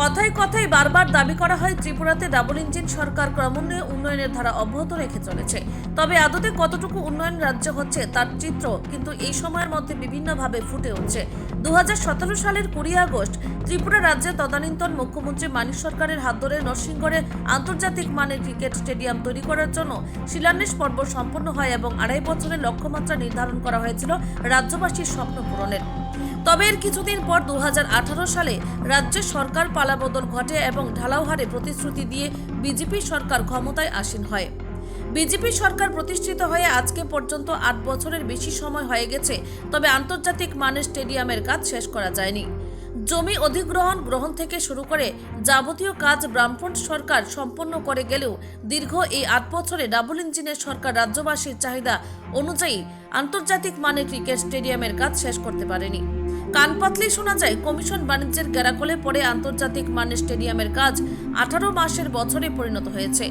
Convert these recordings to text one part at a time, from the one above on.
কথায় কথায় বারবার দাবি করা হয়, ত্রিপুরাতে ডাবল ইঞ্জিন সরকার ক্রমান্বয়ে উন্নয়নের ধারা অব্যাহত রেখে চলেছে। তবে আদতে কতটুকু উন্নয়ন রাজ্য হচ্ছে তার চিত্র কিন্তু এই সময়ের মধ্যে বিভিন্নভাবে ফুটে উঠছে। দুহাজার সতেরো সালের কুড়ি আগস্ট ত্রিপুরা রাজ্যের তদানীন্তন মুখ্যমন্ত্রী মানিক সরকারের হাত ধরে নরসিংগড়ে আন্তর্জাতিক মানের ক্রিকেট স্টেডিয়াম তৈরি করার জন্য শিলান্যাস পর্ব সম্পন্ন হয় এবং আড়াই বছরের লক্ষ্যমাত্রা নির্ধারণ করা হয়েছিল রাজ্যবাসীর স্বপ্ন পূরণের। তবে এর কিছুদিন পর দু হাজার আঠারো সালে রাজ্যে সরকার পালাবদল ঘটে এবং ঢালাও হারে প্রতিশ্রুতি দিয়ে বিজেপি সরকার ক্ষমতায় আসীন হয়। বিজেপি সরকার প্রতিষ্ঠিত হয়ে আজকে পর্যন্ত আট বছরের বেশি সময় হয়ে গেছে, তবে আন্তর্জাতিক মানের স্টেডিয়ামের কাজ শেষ করা যায়নি। জমি অধিগ্রহণ গ্রহণ থেকে শুরু করে যাবতীয় কাজ ব্রাহ্মণ সরকার সম্পন্ন করে গেলেও দীর্ঘ এই আট বছরে ডাবল ইঞ্জিনের সরকার রাজ্যবাসীর চাহিদা অনুযায়ী আন্তর্জাতিক মানের ক্রিকেট স্টেডিয়ামের কাজ শেষ করতে পারেনি। কান পাতলেই শোনা যায়, কমিশন বাণিজ্যের গেরাকলে পরে আন্তর্জাতিক মানের স্টেডিয়ামের কাজ আঠারো মাসের বছরে পরিণত হয়েছে।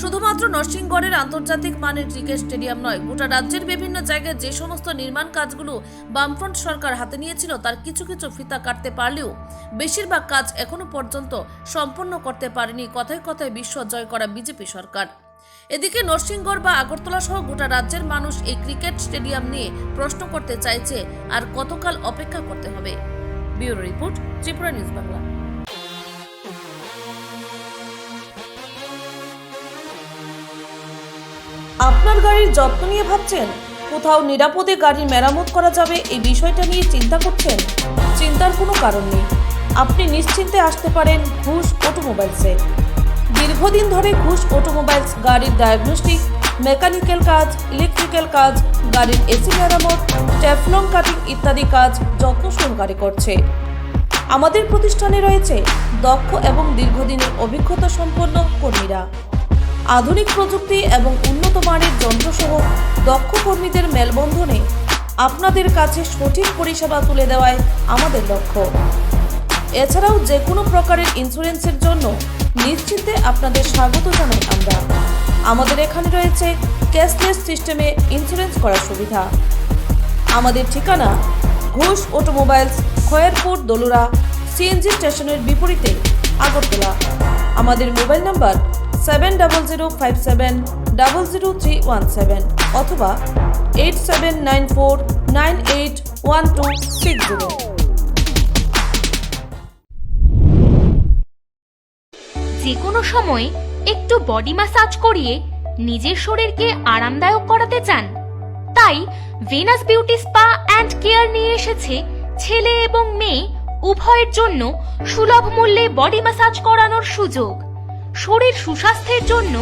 শুধুমাত্র নরসিংগড়ের আন্তর্জাতিক মানের ক্রিকেট স্টেডিয়াম নয়, গোটা রাজ্যের বিভিন্ন জায়গায় যে সমস্ত নির্মাণ কাজগুলো বামফ্রন্ট সরকার হাতে নিয়েছিল, তার কিছু কিছু ফিতা কাটতে পারলেও বেশিরভাগ কাজ এখনও পর্যন্ত সম্পন্ন করতে পারেনি, কথায় কথায় বিশ্ব জয় করা বিজেপি সরকার। এদিকে নরসিংগড় বা আগরতলা সহ গোটা রাজ্যের মানুষ এই ক্রিকেট স্টেডিয়াম নিয়ে প্রশ্ন করতে চাইছে আর কতকাল অপেক্ষা করতে হবে। Bureau report, Tripura news Bangla. আপনার গাড়ির যত্ন নিয়ে ভাবছেন? কোথাও নিরাপদে গাড়ির মেরামত করা যাবে এই বিষয়টা নিয়ে চিন্তা করছেন? চিন্তার কোনো কারণ নেই। আপনি নিশ্চিন্তে আসতে পারেন ঘুষ অটোমোবাইলসে। দীর্ঘদিন ধরে ঘুষ অটোমোবাইলস, গাড়ির ডায়াগনস্টিক মেকানিক্যাল কাজ ইলেকট্রিক্যাল কাজ, গাড়ির এসি মেরামত ট্যাফলং কাটিং ইত্যাদি কাজ যত্ন সহকারে করছে। আমাদের প্রতিষ্ঠানে রয়েছে দক্ষ এবং দীর্ঘদিনের অভিজ্ঞতা সম্পন্ন কর্মীরা। আধুনিক প্রযুক্তি এবং উন্নত মানের যন্ত্রসহ দক্ষ কর্মীদের মেলবন্ধনে আপনাদের কাছে সঠিক পরিষেবা তুলে দেওয়ায় আমাদের লক্ষ্য। এছাড়াও যে কোনো প্রকারের ইন্স্যুরেন্সের জন্য নিশ্চিন্তে আপনাদের স্বাগত জানাই আমরা। আমাদের এখানে রয়েছে ক্যাশলেস সিস্টেমে ইন্স্যুরেন্স করার সুবিধা। আমাদের ঠিকানা ঘোষ অটোমোবাইলস খয়েরপুর, দলুরা সিএনজি স্টেশনের বিপরীতে, আগরতলা। আমাদের mobile number seven double zero five seven double zero three one seven অথবা eight seven nine four nine eight one two six zero যে কোনো সময় একটু বডি ম্যাসাজ করিয়ে নিজের শরীরকে আরামদায়ক করাতে চান। তাই Venus beauty spa and care নিয়ে এসেছে ছেলে এবং মেয়ে উভয়ের জন্য সুলভ মূল্যে বডি ম্যাসাজ করানোর সুযোগ। শরীর সুস্বাস্থ্যের জন্য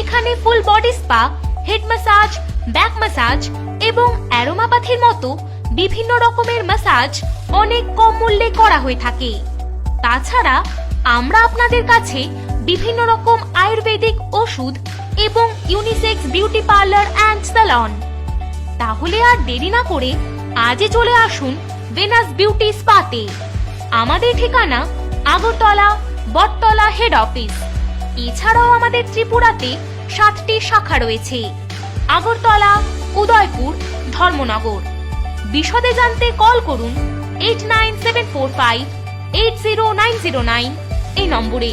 এখানে full body spa head massage back massage এবং অ্যারোমাপাথির মতো বিভিন্ন রকমের ম্যাসাজ অনেক কম মূল্যে করা হয়ে থাকে। তাছাড়া আমরা আপনাদের কাছে বিভিন্ন রকম আয়ুর্বেদিক ওষুধ এবং unisex beauty parlour and salon তাহলে আর দেরি না করে আজই চলে আসুন ভেনাস বিউটি স্পাতে আমাদের ঠিকানা আগরতলা, বটতলা হেড অফিস এছাড়াও আমাদের ত্রিপুরাতে সাতটি শাখা রয়েছে। আগরতলা, উদয়পুর, ধর্মনগর। বিশদে জানতে কল করুন eight nine seven four five eight zero nine zero nine এই নম্বরে